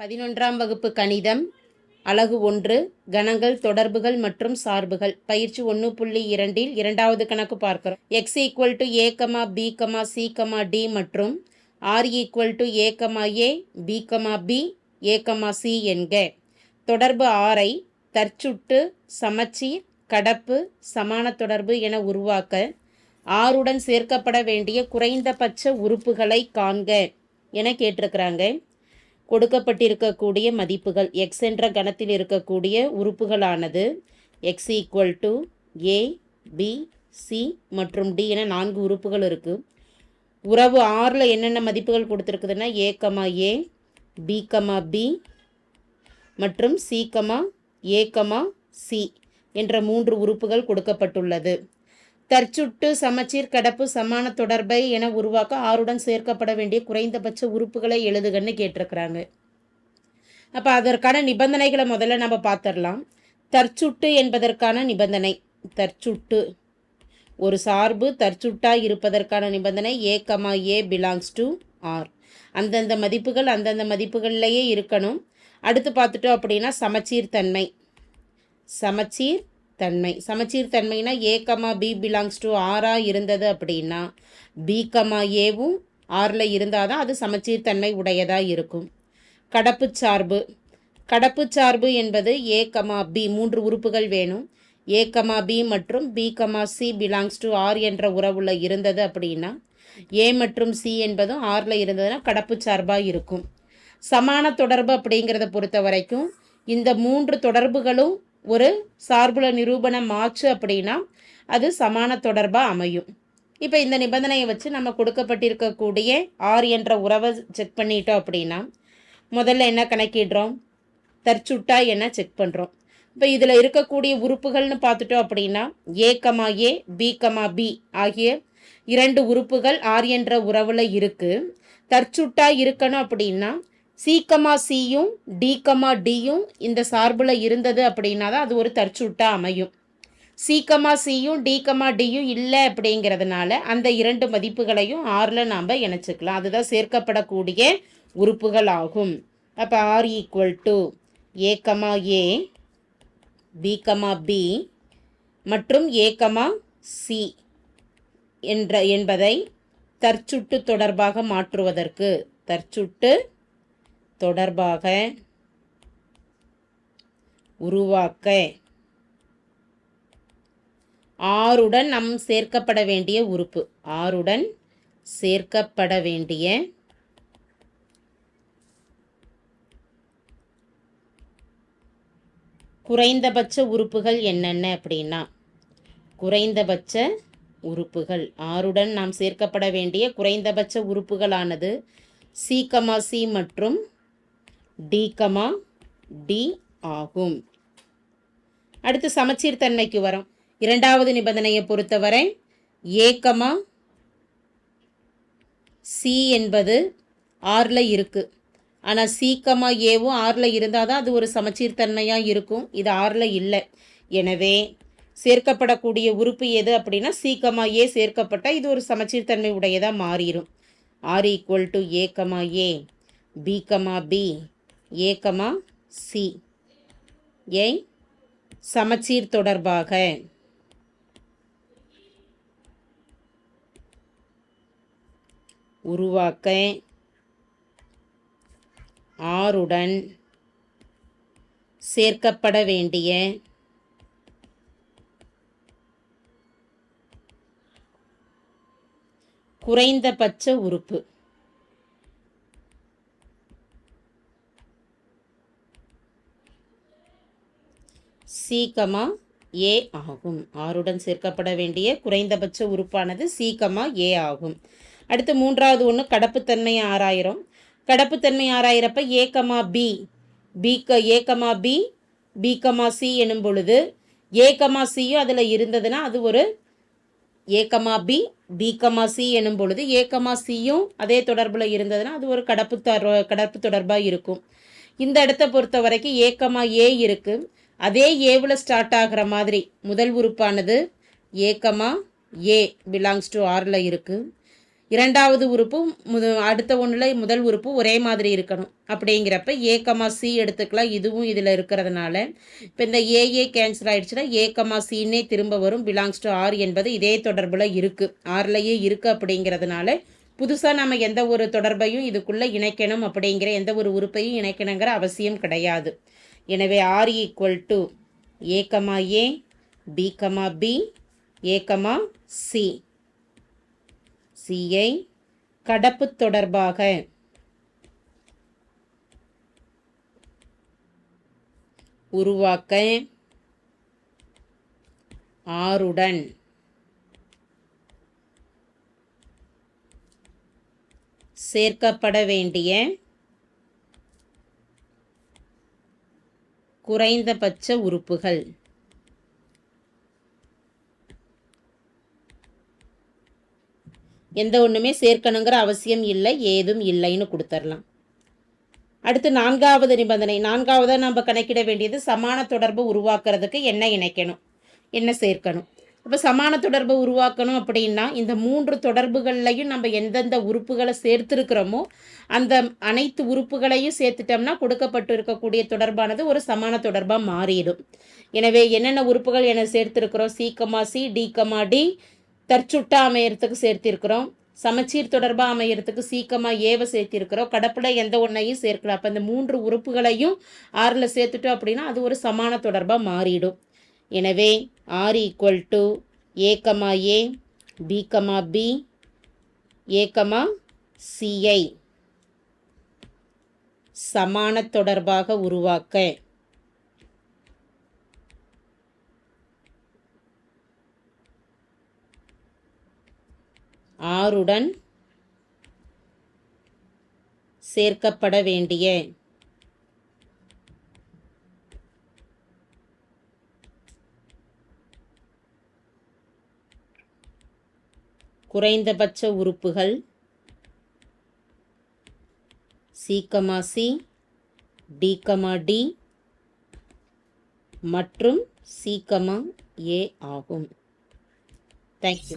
பதினொன்றாம் வகுப்பு கணிதம் அலகு ஒன்று கணங்கள் தொடர்புகள் மற்றும் சார்புகள். பயிற்சி ஒன்று புள்ளி இரண்டில் இரண்டாவது கணக்கு பார்க்கிறோம். X equal to A comma B comma C comma D மற்றும் R equal to A comma A B comma B A comma C என்க. தொடர்பு ஆரை தற்சுட்டு சமச்சீர் கடப்பு சமான தொடர்பு என உருவாக்க ஆறுடன் சேர்க்கப்பட வேண்டிய குறைந்தபட்ச உறுப்புகளை காண்க என கேட்டிருக்கிறாங்க. கொடுக்கப்பட்டிருக்கக்கூடிய மதிப்புகள் எக்ஸ் என்ற கணத்தில் இருக்கக்கூடிய உறுப்புகளானது. X equal to A B C மற்றும் டி என நான்கு உறுப்புகள் இருக்குது உறவு ஆறில் என்னென்ன மதிப்புகள் கொடுத்துருக்குதுன்னா A comma A B comma B மற்றும் C comma A comma C என்ற மூன்று உறுப்புகள் கொடுக்கப்பட்டுள்ளது. தற்சுட்டு சமச்சீர் கடப்பு சமான தொடர்பை என உருவாக்க ஆறுடன் சேர்க்கப்பட வேண்டிய குறைந்தபட்ச உறுப்புகளை எழுதுகன்னு கேட்டிருக்கிறாங்க. அப்போ அதற்கான நிபந்தனைகளை முதல்ல நம்ம பார்த்துடலாம் தற்சுட்டு என்பதற்கான நிபந்தனை. தற்சுட்டு. ஒரு சார்பு தற்சுட்டாக இருப்பதற்கான நிபந்தனை A comma A belongs to R அந்தந்த மதிப்புகள் அந்தந்த மதிப்புகள்லேயே இருக்கணும். அடுத்து பார்த்துட்டோம் அப்படின்னா சமச்சீர் தன்மை. சமச்சீர் தன்மை. சமச்சீர் தன்மைனா A comma B belongs to ஆராக இருந்தது அப்படின்னா பி கமா ஏவும் ஆறில் இருந்தால் தான் அது சமச்சீர் தன்மை உடையதாக இருக்கும். கடப்பு சார்பு. கடப்பு சார்பு என்பது ஏ கமா பி மூன்று உறுப்புகள் வேணும். ஏ கமா பி மற்றும் B comma C belongs to R என்ற உறவுல இருந்தது அப்படின்னா ஏ மற்றும் சி என்பதும் ஆறில் இருந்ததுன்னா கடப்பு சார்பாக இருக்கும். சமான தொடர்பு அப்படிங்கிறத பொறுத்த வரைக்கும் இந்த மூன்று தொடர்புகளும் ஒரு சார்புல நிரூபணம் ஆச்சு அப்படின்னா அது சமான தொடர்பாக அமையும். இப்போ இந்த நிபந்தனையை வச்சு நம்ம கொடுக்கப்பட்டிருக்கக்கூடிய ஆர் என்ற உறவை செக் பண்ணிட்டோம் அப்படின்னா முதல்ல என்ன கணக்கிடுறோம்? தற்சுட்டா என்ன செக் பண்ணுறோம் இப்போ இதில் இருக்கக்கூடிய உறுப்புகள்னு பார்த்துட்டோம் அப்படின்னா A comma A B comma B ஆகிய இரண்டு உறுப்புகள் ஆர் என்ற உறவில் இருக்குது தற்சுட்டா இருக்கணும் அப்படின்னா சி கமா சியும் டி கமா டியும் இந்த சார்பில் இருந்தது அப்படின்னா தான் அது ஒரு தற்சுட்டா அமையும். சி கமா சியும் டி கமா டியும் இல்லை அப்படிங்கிறதுனால அந்த இரண்டு மதிப்புகளையும் ஆறில் நாம் இணைச்சிக்கலாம். அதுதான் சேர்க்கப்படக்கூடிய உறுப்புகள் ஆகும். அப்போ R equal to A comma A B comma B மற்றும் ஏ கமா சி என்ற என்பதை தற்சுட்டு தொடர்பாக மாற்றுவதற்கு தற்சுட்டு தொடர்பாக உருவாக்க ஆறுடன் நம் சேர்க்கப்பட வேண்டிய உறுப்பு. ஆறுடன் சேர்க்கப்பட வேண்டிய குறைந்தபட்ச உறுப்புகள் என்னென்ன அப்படின்னா குறைந்தபட்ச உறுப்புகள். ஆறுடன் நாம் சேர்க்கப்பட வேண்டிய குறைந்தபட்ச உறுப்புகளானது சி கமா சி மற்றும் டி கமா டி ஆகும். அடுத்து சமச்சீர் தன்மைக்கு வரும். இரண்டாவது நிபந்தனையை பொறுத்தவரை ஏகமா சி என்பது ஆறில் இருக்குது ஆனால் சீக்கமாக ஏவும் ஆறில் இருந்தால் தான் அது ஒரு சமச்சீர் தன்மையாக இருக்கும். இது ஆறில் இல்லை. எனவே சேர்க்கப்படக்கூடிய உறுப்பு எது அப்படின்னா சீக்கமாக ஏ சேர்க்கப்பட்டால் இது ஒரு சமச்சீர் தன்மை உடையதாக மாறிடும் R equal to A comma A B comma B. A comma C A சமச்சீர் தொடர்பாக. உருவாக்க ஆறுடன் சேர்க்கப்பட வேண்டிய குறைந்தபட்ச உறுப்பு. சீக்கமா ஏ ஆகும். ஆறுடன் சேர்க்கப்பட வேண்டிய குறைந்தபட்ச உறுப்பானது சீக்கமா ஏ ஆகும். அடுத்து மூன்றாவது ஒன்று கடப்புத்தன்மை ஆறாயிரம் கடப்புத்தன்மை ஆறாயிரப்ப ஏக்கமா பி பிக ஏக்கமா பி பிகமா சி எனும் பொழுது ஏக்கமா சியும் அதில் இருந்ததுன்னா அது ஒரு ஏக்கமா பி பிகமா சி எனும் பொழுது ஏக்கமா சியும் அதே தொடர்பில் இருந்ததுன்னா அது ஒரு கடப்பு தொடர்பு கடப்பு தொடர்பாக இருக்கும். இந்த இடத்த பொறுத்த வரைக்கும் ஏக்கமா ஏ இருக்குது அதே ஏவில் ஸ்டார்ட் ஆகிற மாதிரி முதல் உறுப்பானது ஏக்கமா ஏ பிலாங்ஸ் டு ஆரில் இருக்குது இரண்டாவது உறுப்பு முத அடுத்த ஒன்றில் முதல் உறுப்பு ஒரே மாதிரி இருக்கணும். அப்படிங்கிறப்ப ஏக்கமா சி எடுத்துக்கலாம். இதுவும் இதில் இருக்கிறதுனால. இப்போ இந்த ஏஏ கேன்சல் ஆயிடுச்சுன்னா ஏக்கமா சின்னே திரும்ப வரும். பிலாங்ஸ் டு ஆர் என்பது இதே தொடர்பில் இருக்குது ஆர்லையே இருக்குது அப்படிங்கிறதுனால புதுசாக நம்ம எந்த ஒரு தொடர்பையும் இதுக்குள்ளே இணைக்கணும் அப்படிங்கிற எந்த ஒரு உறுப்பையும் இணைக்கணுங்கிற அவசியம் கிடையாது. எனவே R equal to A A B comma B A comma C சியை கடப்பு தொடர்பாக உருவாக்க ஆறுடன் சேர்க்கப்பட வேண்டிய குறைந்தபட்ச உறுப்புகள். எந்த ஒன்றுமே சேர்க்கணுங்கிற அவசியம் இல்லை ஏதும் இல்லைன்னு கொடுத்துடலாம் அடுத்து நான்காவது நிபந்தனை. நான்காவதாக நம்ம கணக்கிட வேண்டியது சமான தொடர்பு உருவாக்குறதுக்கு என்ன இணைக்கணும்? என்ன சேர்க்கணும்? இப்போ சமான தொடர்பு உருவாக்கணும் அப்படின்னா இந்த மூன்று தொடர்புகள்லையும் நம்ம எந்தெந்த உறுப்புகளை சேர்த்துருக்கிறோமோ அந்த அனைத்து உறுப்புகளையும் சேர்த்துட்டோம்னா கொடுக்கப்பட்டு இருக்கக்கூடிய தொடர்பானது ஒரு சமான தொடர்பாக மாறிடும். எனவே என்னென்ன உறுப்புகள் என சேர்த்துருக்கிறோம்? C comma C D comma D தற்சுட்டா அமையறதுக்கு சேர்த்திருக்கிறோம். சமச்சீர் தொடர்பாக அமையறதுக்கு சீக்கமாக ஏவ சேர்த்திருக்கிறோம். கடப்பில் எந்த ஒன்றையும் சேர்க்கலாம் அப்போ இந்த மூன்று உறுப்புகளையும் ஆறில் சேர்த்துட்டோம் அப்படின்னா அது ஒரு சமான தொடர்பாக மாறிடும். எனவே R equal to A A B comma B A comma CI சமான தொடர்பாக உருவாக்க. ஆறுடன் சேர்க்கப்பட வேண்டிய குறைந்தபட்ச உறுப்புகள். சிகமா சி டிகமா டி மற்றும் சிகமா ஏ ஆகும். தேங்க்யூ